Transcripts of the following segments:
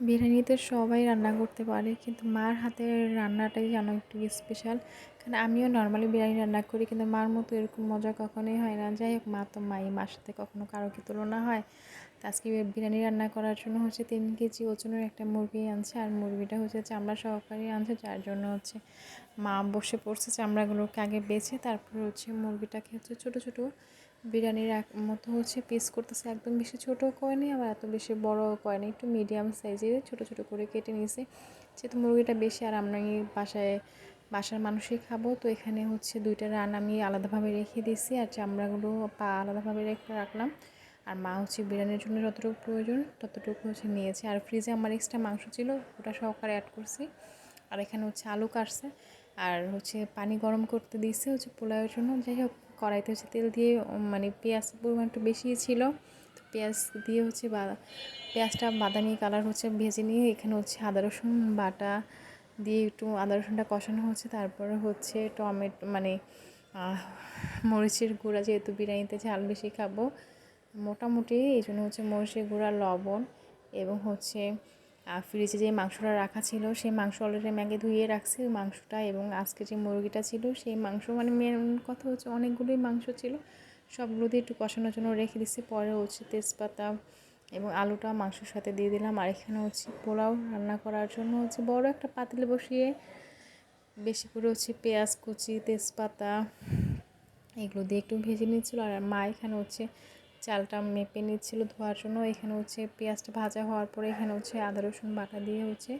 বিরিয়ানিতে সবাই রান্না করতে পারে, কিন্তু মার হাতের রান্নাটাই যেন একটু স্পেশাল কারণ আমিও নর্মালি বিরিয়ানি রান্না করি, কিন্তু মার মতো এরকম মজা কখনোই হয় না। যাই হোক, মা তো মাই, মার সাথে কখনো কারও কি তুলনা হয়। তো আজকে বিরিয়ানি রান্না করার জন্য হচ্ছে তিন কেজি ওজনের একটা মুরগি আনছে, আর মুরগিটা হচ্ছে চামড়া সহকারে আনছে, যার জন্য হচ্ছে মা বসে পড়ছে চামড়াগুলোকে আগে বেছে, তারপর হচ্ছে মুরগিটাকে হচ্ছে ছোটো ছোটো বিরিয়ানির এক মতো হচ্ছে পিস করতেছে। একদম বেশি ছোটো করেনি আবার এত বেশি বড় করেনি একটু মিডিয়াম সাইজের ছোটো ছোটো করে কেটে নিয়েছে। যেহেতু মুরগিটা বেশি আর আমরা বাসায়, বাসার মানুষই খাব, তো এখানে হচ্ছে দুইটা রান আমি আলাদাভাবে রেখে দিয়েছি। আর চামড়াগুলো পা আলাদাভাবে রেখে রাখলাম। আর মা হচ্ছে বিরিয়ানির জন্য যতটুকু প্রয়োজন ততটুকু হচ্ছে নিয়েছে। আর ফ্রিজে আমার এক্সট্রা মাংস ছিল, ওটা সহকারে অ্যাড করছি। আর এখানে হচ্ছে আলু কাটছে। আর হচ্ছে পানি গরম করতে দিয়েছে হচ্ছে পোলাওয়ের জন্য। যাই হোক, কড়াইতে হচ্ছে তেল দিয়ে মানে পেঁয়াজ পরিমাণ একটু বেশি ছিল। তো পেঁয়াজ দিয়ে হচ্ছে বা, পেঁয়াজটা বাদামি কালার হচ্ছে ভেজে নিয়ে এখানে হচ্ছে আদা, রসুন বাটা দিয়ে একটু আদা, রসুনটা কষানো হচ্ছে। তারপরে হচ্ছে টমেটো মানে মরিচের গুঁড়া যেহেতু বিরিয়ানিতে ঝাল বেশি খাব, মোটামুটি এই জন্য হচ্ছে মরিচের গুঁড়া, লবণ এবং হচ্ছে ফ্রিজে যে মাংসটা রাখা ছিল, সেই মাংস অলরেডি ম্যাগে ধুয়ে রাখছি। ওই মাংসটা এবং আজকে যে মুরগিটা ছিল, সেই মাংস মানে মেন কথা হচ্ছে অনেকগুলোই মাংস ছিল। সবগুলো দিয়ে একটু কষানোর জন্য রেখে দিচ্ছি। পরে হচ্ছে তেজপাতা এবং আলুটা মাংসের সাথে দিয়ে দিলাম। আর এখানে হচ্ছে পোলাও রান্না করার জন্য হচ্ছে বড় একটা পাতিলে বসিয়ে বেশি করে হচ্ছে পেঁয়াজ কুচি, তেজপাতা, এগুলো দিয়ে একটু ভেজে নিচ্ছিলো। আর মা এখানে হচ্ছে চালটা মেপে নিচ্ছিল ধোয়ার জন্য। এখানে হচ্ছে পেঁয়াজটা ভাজা হওয়ার পরে এখানে হচ্ছে আদা, রসুন বাটা দিয়ে হচ্ছে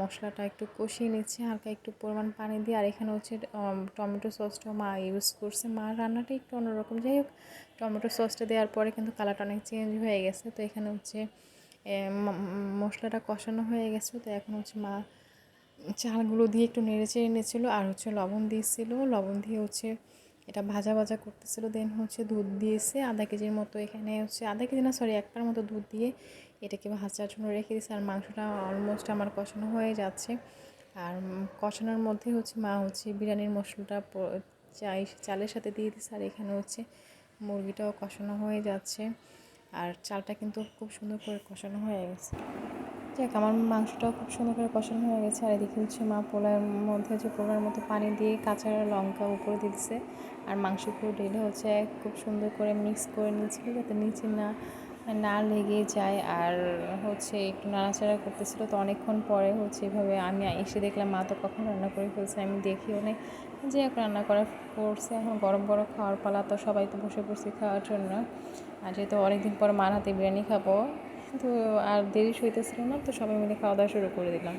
মশলাটা একটু কষিয়ে নিচ্ছে, হালকা একটু পরিমাণ পানি দিয়ে। আর এখানে হচ্ছে টমেটো সসটাও মা ইউজ করছে। মার রান্নাটা একটু অন্যরকম। যাই হোক, টমেটো সসটা দেওয়ার পরে কিন্তু কালারটা অনেক চেঞ্জ হয়ে গেছে। তো এখানে হচ্ছে মশলাটা কষানো হয়ে গেছে। তো এখন হচ্ছে মা চালগুলো দিয়ে একটু নেড়ে চেড়ে নিয়েছিলো আর হচ্ছে লবণ দিয়েছিল লবণ দিয়ে হচ্ছে এটা ভাজা ভাজা করতেছিল দেন হচ্ছে দুধ দিয়েছে, আধা কেজির মতো এখানে হচ্ছে আধা কেজি না সরি একটার মতো দুধ দিয়ে এটাকে ভাজার জন্য রেখে দিয়েছে, আর মাংসটা অলমোস্ট আমার কষানো হয়ে যাচ্ছে। আর কষানোর মধ্যে হচ্ছে মা হচ্ছে বিরিয়ানির মশলাটা চাই, চালের সাথে দিয়ে দিচ্ছে আর এখানে হচ্ছে মুরগিটাও কষানো হয়ে যাচ্ছে। আর চালটা কিন্তু খুব সুন্দর করে কষানো হয়ে গেছে। যাক, আমার মাংসটাও খুব সুন্দর করে কষানো হয়ে গেছে। আর এদিকে হচ্ছে মা পোলার মধ্যে হচ্ছে পোলার মতো পানি দিয়ে কাঁচা লঙ্কা উপরে দিচ্ছে আর মাংসগুলো ঢেলে হচ্ছে খুব সুন্দর করে মিক্স করে নিচ্ছিল যাতে নিচে না না লেগে যায়। আর হচ্ছে একটু নাড়াচাড়া করতেছিল। তো অনেকক্ষণ পরে হচ্ছে এভাবে আমি এসে দেখলাম, মা তো কখন রান্না করে ফেলছে আমি দেখিও নেই। যে রান্না করা করছে, এখন গরম গরম খাওয়ার পালা তো সবাই তো বসে পড়ছি খাওয়ার জন্য। আর যেহেতু অনেকদিন পর মার হাতে বিরিয়ানি খাব তো আর দেরি সইতেছিল না তো সবাই মিলে খাওয়া দাওয়া শুরু করে দিলাম।